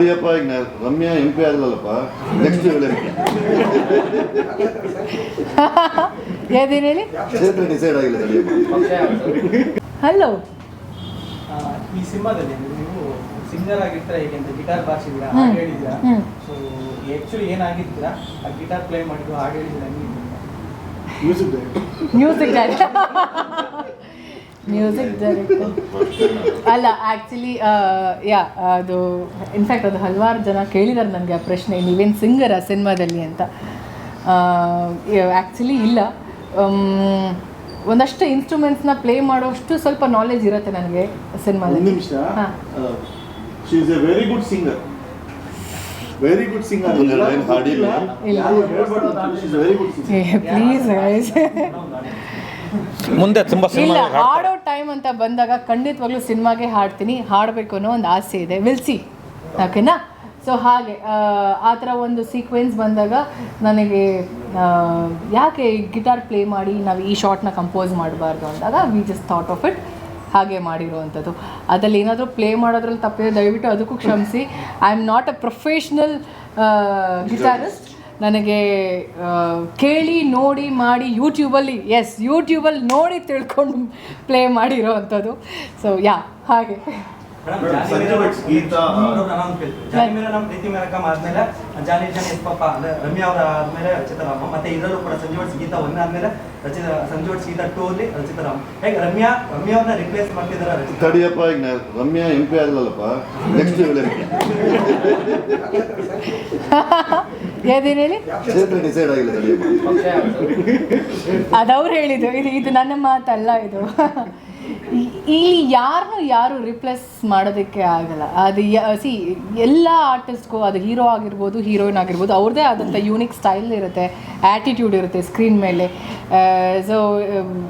ಅಯ್ಯಪ್ಪ ಈಗ ನಾ- Ramya M P ಆಗಲ್ಲಪ್ಪ ನೆಕ್ಸ್ಟ್ ಯಾವ್ದೇನು ಹೇಳಿ ಕ್ಷೇತ್ರ ಡಿಸೈಡ್ ಆಗಿಲ್ಲ ಹಲೋ ಈ ಸಿನಿಮಾದಲ್ಲಿ ನೀವು ಸಿಂಗರ್ ಆಗಿರ್ತೀರಾ ಹೇಗೆ ಅಂತ ಗಿಟಾರ್ ಬಾರಿಸಿದ್ದೀರಾ. ಹಾಡು ಹೇಳಿದ್ದೀರಾ. ಸೊ ಆಕ್ಚುಲಿ ಏನಾಗಿದ್ದೀರಾ? ಆ ಗಿಟಾರ್ ಪ್ಲೇ ಮಾಡಿದ್ದು ಹಾಡು ಹೇಳಿದ್ದೀರಾ ಮ್ಯೂಸಿಕ್ ಮ್ಯೂಸಿಕ್ ಮ್ಯೂಸಿಕ್ ಡೈರೆಕ್ಟರ್ ಅಲ್ಲ ಆ್ಯಕ್ಚುಲಿ ಯಾ ಅದು ಇನ್ಫ್ಯಾಕ್ಟ್ ಅದು ಹಲವಾರು ಜನ ಕೇಳಿದ್ದಾರೆ ನನಗೆ ಆ ಪ್ರಶ್ನೆ ನೀವೇನು ಸಿಂಗರ್ ಆ ಸಿನಿಮಾದಲ್ಲಿ ಅಂತ. ಆ್ಯಕ್ಚುಲಿ ಇಲ್ಲ. Um, ಒಂದಷ್ಟು ಇನ್ಸ್ಟ್ರೂಮೆಂಟ್ಸ್ನ ಪ್ಲೇ ಮಾಡೋಷ್ಟು ಸ್ವಲ್ಪ ನಾಲೆಜ್ ಇರುತ್ತೆ ನನಗೆ ಒಂದು ಸಿನಿಮಾದಲ್ಲಿ ನಿಮಿಷ. ಹಾಂ. She is a very good singer very good singer please ಮುಂದೆ ತುಂಬ ಇಲ್ಲ ಹಾಡೋ ಟೈಮ್ ಅಂತ ಬಂದಾಗ ಖಂಡಿತವಾಗ್ಲೂ ಸಿನಿಮಾಗೆ ಹಾಡ್ತೀನಿ. ಹಾಡಬೇಕು ಅನ್ನೋ ಒಂದು ಆಸೆ ಇದೆ. ವಿಲ್ ಸಿ ಓಕೆನಾ ಸೊ ಹಾಗೆ ಆ, ಆ ಥರ ಒಂದು ಸೀಕ್ವೆನ್ಸ್ ಬಂದಾಗ ನನಗೆ ಯಾಕೆ ಗಿಟಾರ್ ಪ್ಲೇ ಮಾಡಿ ನಾವು ಈ ಶಾರ್ಟ್ನ ಕಂಪೋಸ್ ಮಾಡಬಾರ್ದು ಅಂದಾಗ we just thought of it ಹಾಗೆ ಮಾಡಿರುವಂಥದ್ದು. ಅದರಲ್ಲಿ ಏನಾದರೂ ಪ್ಲೇ ಮಾಡೋದ್ರಲ್ಲಿ ತಪ್ಪಿದೆ ದಯವಿಟ್ಟು ಅದಕ್ಕೂ ಕ್ಷಮಿಸಿ. I am not a professional guitarist ನನಗೆ ಕೇಳಿ ನೋಡಿ ಮಾಡಿ ಯೂಟ್ಯೂಬಲ್ಲಿ ಎಸ್ ಯೂಟ್ಯೂಬಲ್ಲಿ ನೋಡಿ ತಿಳ್ಕೊಂಡು ಪ್ಲೇ ಮಾಡಿರೋ ಅಂಥದ್ದು. ಸೊ ಯಾ ಹಾಗೆ. ಸಂಜೆ ಬಿಟ್ಸ್ ಗೀತಾ ಜಾನಿ ಮೇಲೆ ನಮ್ಮ ಪ್ರೀತಿ ಮೇರಕಮ್ ಆದ್ಮೇಲೆ ಜಾನಿ ಜಾನಿ ಎಸ್ ಪಾಪ ಅಂದ್ರೆ ರಮ್ಯಾ ಅವರ ಆದ್ಮೇಲೆ ರಚಿತಾರಾಮ ಮತ್ತೆ ಇದರಲ್ಲೂ ಕೂಡ ಸಂಜೆ ಗೀತಾ ಒನ್ ಆದ್ಮೇಲೆ ರಚಿತ ಸಂಜೆ ವರ್ಸ್ ಗೀತಾ ಟೂ ಅಲ್ಲಿ ರಚಿತಾರಾಮ ಹೇಗೆ ರಮ್ಯಾ ರಮ್ಯಾ ಅವ್ರನ್ನ ರಿಪ್ಲೇಸ್ ಮಾಡ್ತಿದಾರ ತಡಿಯಪ್ಪ ಈಗ ರಮ್ಯಾ ಎಂ ಪಿ ಆಗಲ್ಲಪ್ಪ ನೆಕ್ಸ್ಟ್ ಯಾವ್ದೇನು ಹೇಳಿ? ಡಿಸೈಡ್ ಆಗಿಲ್ಲ ಅದವ್ರು ಹೇಳಿದ್ದು. ಇದು ಇದು ನನ್ನ ಮಾತಲ್ಲ ಇದು. ಇಲ್ಲಿ ಯಾರನ್ನು ಯಾರು ರಿಪ್ಲೇಸ್ ಮಾಡೋದಕ್ಕೆ ಆಗಲ್ಲ. ಅದು ಸಿ ಎಲ್ಲ ಆರ್ಟಿಸ್ಟ್ಗೂ ಅದು ಹೀರೋ ಆಗಿರ್ಬೋದು ಹೀರೋಯಿನ್ ಆಗಿರ್ಬೋದು, ಅವ್ರದ್ದೇ ಆದಂಥ ಯೂನಿಕ್ ಸ್ಟೈಲ್ ಇರುತ್ತೆ ಆ್ಯಟಿಟ್ಯೂಡ್ ಇರುತ್ತೆ ಸ್ಕ್ರೀನ್ ಮೇಲೆ. ಸೊ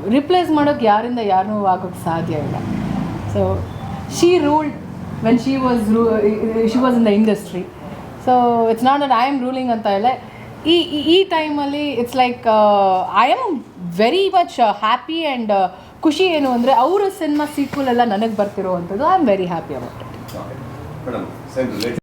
ರಿಪ್ಲೇಸ್ ಮಾಡೋಕ್ಕೆ ಯಾರಿಂದ ಯಾರನ್ನೂ ಆಗೋಕ್ಕೆ ಸಾಧ್ಯ ಇಲ್ಲ. So she ruled when she was she was in the industry so it's not that I am ruling ಅಂತ ಈ, ಈ- ಈ ಟೈಮಲ್ಲಿ it's like I am very much happy and ಖುಷಿ ಏನು ಅಂದರೆ ಅವರ ಸಿನಿಮಾ ಸೀಕ್ವಲ್ ಎಲ್ಲ ನನಗೆ ಬರ್ತಿರೋ ಅಂಥದ್ದು I am very happy about it